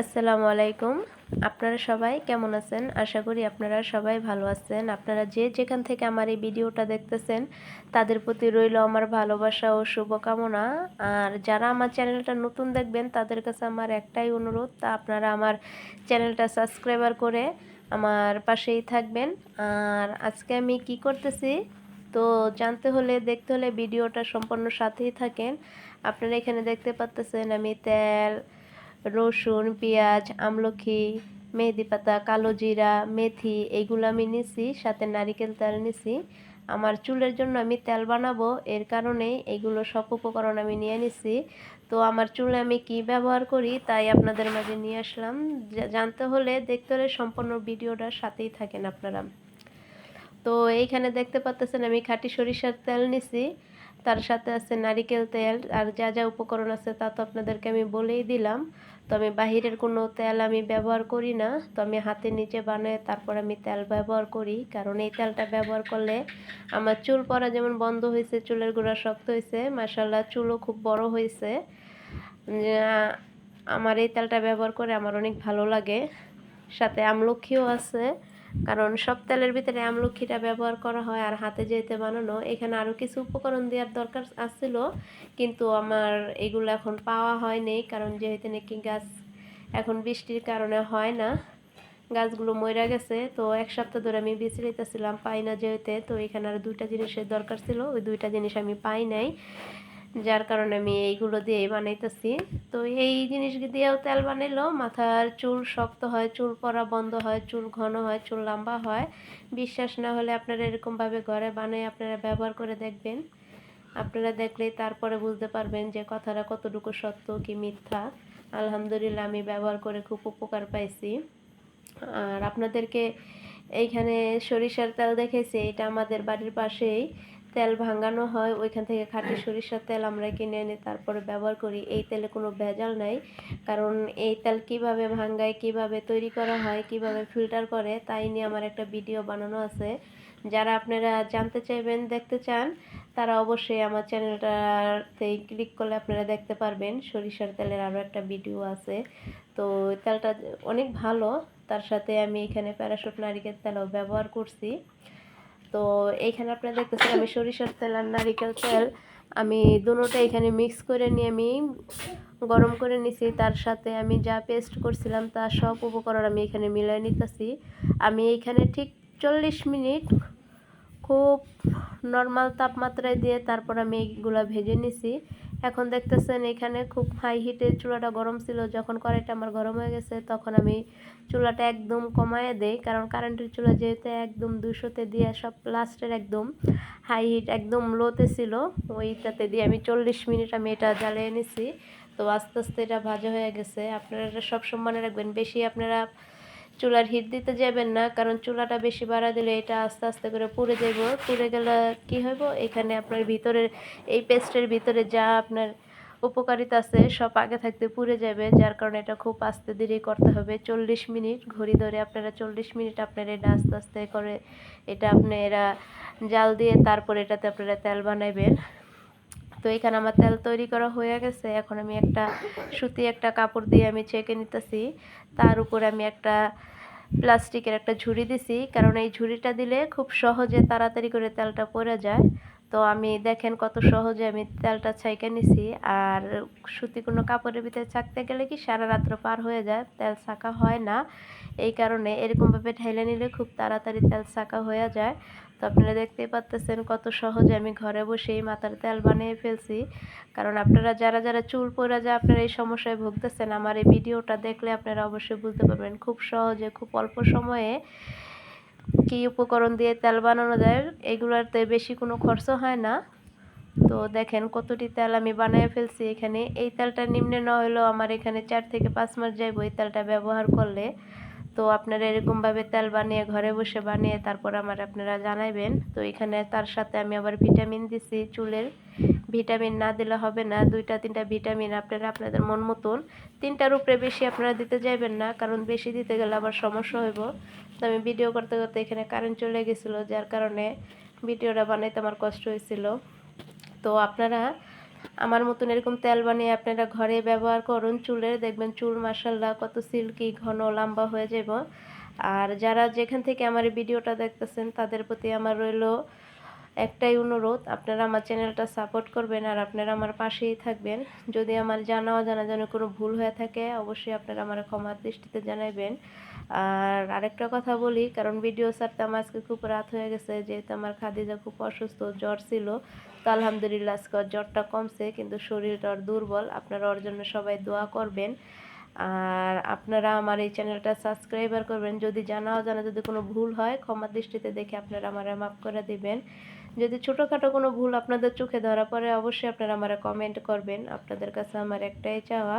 আসসালামু আলাইকুম। আপনারা সবাই কেমন আছেন? আশা করি আপনারা সবাই ভালো আছেন। আপনারা যে যেখান থেকে আমার এই ভিডিওটা দেখতেছেন, তাদের প্রতি রইল আমার ভালোবাসা ও শুভকামনা। আর যারা আমার চ্যানেলটা নতুন দেখবেন, তাদের কাছে আমার একটাই অনুরোধ, তা আপনারা আমার চ্যানেলটা সাবস্ক্রাইবার করে আমার পাশেই থাকবেন। আর আজকে আমি কি করতেছি? তো জানতে হলে, দেখতে হলে ভিডিওটা সম্পূর্ণ সাথেই থাকেন। আপনারা এখানে দেখতে পাচ্তেছেন আমি তেল রসুন, পেঁয়াজ আমলখি মেহেদি পাতা, কালো জিরা, মেথি, এইগুলো আমি নিছি, সাথে নারিকেল তেল নিছি। আমার চুলের জন্য আমি তেল বানাবো, এর কারণেই এগুলো সব উপকরণ আমি নিয়ে নিছি। তো আমার চুলে আমি কি ব্যবহার করি, তাই আপনাদের মাঝে নিয়ে আসলাম। জানতে হলে দেখতে হলে সম্পূর্ণ ভিডিওটার সাথেই থাকেন আপনারা। তো এইখানে দেখতে পাচ্তেছেন আমি খাঁটি সরিষার তেল নিছি। তার সাথে আছে নারিকেল তেল আর যা যা উপকরণ আছে তা তো আপনাদেরকে আমি বলেই দিলাম। তো আমি বাহিরের কোনো তেল আমি ব্যবহার করি না। তো আমি হাতে নিচে বানাই তারপর আমি তেল ব্যবহার করি। কারণ এই তেলটা ব্যবহার করলে আমার চুল পরা যেমন বন্ধ হয়েছে, চুলের গোড়া শক্ত হয়েছে মাসাল্লাহ চুলও খুব বড় হয়েছে। আমার এই তেলটা ব্যবহার করে আমার অনেক ভালো লাগে। সাথে আমলক্ষীও আছে। কারণ সব তেলের ভিতরে আমলক্ষীটা ব্যবহার করা হয় আর হাতে যেতে বানানো, এখানে আরও কিছু উপকরণ দেওয়ার দরকার আসছিল কিন্তু আমার এগুলো এখন পাওয়া হয়নি, কারণ যেহেতু নাকি গাছ এখন বৃষ্টির কারণে হয় না, গাছগুলো মরে গেছে, তো এক সপ্তাহ ধরে আমি বিচলিতেছিলাম পাই না যেহেতু, তো এখানে আর দুইটা জিনিসের দরকার ছিল, ওই দুইটা জিনিস আমি পাই নাই। যার কারণে আমি এইগুলো দিয়ে বানাইতেছি। তো এই জিনিস দিয়েও তেল বানাইলো, মাথার চুল শক্ত হয়, চুল পরা বন্ধ হয়, চুল ঘন হয়, চুল লম্বা হয়। বিশ্বাস না হলে আপনারা এরকমভাবে ঘরে বানিয়ে আপনারা ব্যবহার করে দেখবেন। আপনারা দেখলেই তারপরে বুঝতে পারবেন যে কথাটা কতটুকু সত্য কি মিথ্যা। আলহামদুলিল্লাহ আমি ব্যবহার করে খুব উপকার পাইছি। আর আপনাদেরকে এইখানে সরিষার তেল দেখেছি এটা আমাদের বাড়ির পাশেই। তেল ভাঙানো হয়, ওইখান থেকে খাঁটি সরিষার তেল আমরা কিনে এনে তারপরে ব্যবহার করি। এই তেলে কোনো ভেজাল নাই, কারণ এই তেল কীভাবে ভাঙ্গায়, কীভাবে তৈরি করা হয়, কীভাবে ফিল্টার করে, তাই নিয়ে আমার একটা ভিডিও বানানো আছে। যারা আপনারা জানতে চাইবেন, দেখতে চান, তারা অবশ্যই আমার চ্যানেলটাতে ক্লিক করলে আপনারা দেখতে পারবেন, সরিষার তেলের আরও একটা ভিডিও আছে। তো তেলটা অনেক ভালো, তার সাথে আমি এখানে প্যারাশুট নারিকেল তেলও ব্যবহার করছি। তো এইখানে আপনারা দেখতেছেন আমি সরিষার তেল আর নারিকেল তেল। আমি দুটোটা এখানে মিক্স করে নিয়ে আমি গরম করে নিছি। তার সাথে আমি যা পেস্ট করছিলাম তার সব উপকরণ আমি এখানে মিলাই নিতেছি। আমি এখানে ঠিক চল্লিশ মিনিট খুব নর্মাল তাপমাত্রায় দিয়ে তারপর আমি এইগুলো ভেজে নিছি। এখন দেখতেছেন এখানে খুব হাই হিটে চুলাটা গরম ছিল। যখন কড়াইটা আমার গরম হয়ে গেছে, তখন আমি চুলাটা একদম কমায় দেই। কারণ কারেন্টের চুলা যেহেতু একদম দুশোতে দিয়ে সব লাস্টের একদম হাই হিট একদম লোতে ছিল, ওইটাতে দিয়ে আমি চল্লিশ মিনিট আমি এটা জ্বালিয়ে নিছি। তো আস্তে আস্তে এটা ভাজা হয়ে গেছে। আপনারা সব সম্মানে রাখবেন। বেশি আপনারা চুলার হিট দিতে যাবেন না, কারণ চুলাটা বেশি বাড়া দিলে এটা আস্তে আস্তে করে পুড়ে যাব পুড়ে গেলে কি হইব? এখানে আপনার ভিতরে এই পেস্টের ভিতরে যা আপনার উপকারিতা আছে সব আগে থাকতে পুড়ে যাবে, যার কারণে এটা খুব আস্তে ধীরে করতে হবে। চল্লিশ মিনিট ঘড়ি ধরে আপনারা চল্লিশ মিনিট আপনারা এটা আস্তে আস্তে করে, এটা আপনারা জাল দিয়ে তারপর এটাতে আপনারা তেল বানাইবেন। তো এখানে আমার তেল তৈরি করা হয়ে গেছে। এখন আমি একটা সুতি একটা কাপড় দিয়ে আমি ছেঁকে নিতেছি। তার উপরে আমি একটা প্লাস্টিকের একটা ঝুড়ি দিছি। কারণ এই ঝুড়িটা দিলে খুব সহজে তাড়াতাড়ি করে তেলটা পড়ে যায়। তো আমি দেখেন কত সহজে আমি তেলটা ছাইকে নিছি। আর সুতি কোনো কাপড়ের ভিতরে ছাকতে গেলে কি সারা রাত্র পার হয়ে যায়, তেল ছাকা হয় না। এই কারণে এরকমভাবে ঢেলে নিলে খুব তাড়াতাড়ি তেল ছাকা হয়ে যায়। তো আপনারা দেখতেই পাচ্তেছেন কত সহজে আমি ঘরে বসেই মাথার তেল বানিয়ে ফেলছি। কারণ আপনারা যারা যারা চুল পরে যায় আপনারা এই সমস্যায় ভুগতেছেন, আমার এই ভিডিওটা দেখলে আপনারা অবশ্যই বুঝতে পারবেন খুব সহজে, খুব অল্প সময়ে কি উপকরণ দিয়ে তেল বানানো যায়, এগুলোতে বেশি কোনো খরচ হয় না। তো দেখেন কতটি তেল আমি বানিয়ে ফেলছি এখানে। এই তেলটা নিম্নে না হলেও আমার এখানে চার থেকে পাঁচ মাস যাইব এই তেলটা ব্যবহার করলে। তো আপনারা এরকমভাবে তেল বানিয়ে ঘরে বসে বানিয়ে তারপর আমার আপনারা জানাইবেন। তো এখানে তার সাথে আমি আবার ভিটামিন দিছি চুলের। ভিটামিন না দিলে হবে না। দুইটা, তিনটা ভিটামিন আপনারা আপনাদের মন মতন। তিনটার উপরে বেশি আপনারা দিতে যাইবেন না, কারণ বেশি দিতে গেলে আবার সমস্যা হইব। তো আমি ভিডিও করতে করতে এখানে কারেন্ট চলে গেছিল, যার কারণে ভিডিওটা বানাইতে আমার কষ্ট হয়েছিল তো আপনারা আমার মতন এরকম তেল বানিয়ে আপনারা ঘরে ব্যবহার করুন, চুলের, দেখবেন চুল মাসাল্লাহ কত সিল্কি, ঘন, লম্বা হয়ে যাব আর যারা যেখান থেকে আমার ভিডিওটা দেখতেছেন, তাদের প্রতি আমার রইল একটাই অনুরোধ, আপনারা আমার চ্যানেলটা সাপোর্ট করবেন আর আপনারা আমার পাশেই থাকবেন। যদি আমার জানা অজানা যেন কোনো ভুল হয়ে থাকে, অবশ্যই আপনারা আমার ক্ষমার দৃষ্টিতে জানাবেন আর আরেকটা কথা বলি, কারণ ভিডিও ছাড়তে আমার আজকে খুব রাত হয়ে গেছে, যেহেতু আমার খাদিজা খুব অসুস্থ, জ্বর ছিল, তো আলহামদুলিল্লাহ আজকে জ্বরটা কমছে, কিন্তু শরীরটা ওর দুর্বল, আপনারা ওর জন্য সবাই দোয়া করবেন। আর আপনারা আমার এই চ্যানেলটা সাবস্ক্রাইবার করবেন, যদি জানাও জানা যদি কোনো ভুল হয় ক্ষমা দৃষ্টিতে দেখে আপনারা আমার মাফ করে দিবেন। যদি ছোটোখাটো কোনো ভুল আপনাদের চোখে ধরা পড়ে, অবশ্যই আপনারা আমার কমেন্ট করবেন, আপনাদের কাছে আমার একটাই চাওয়া।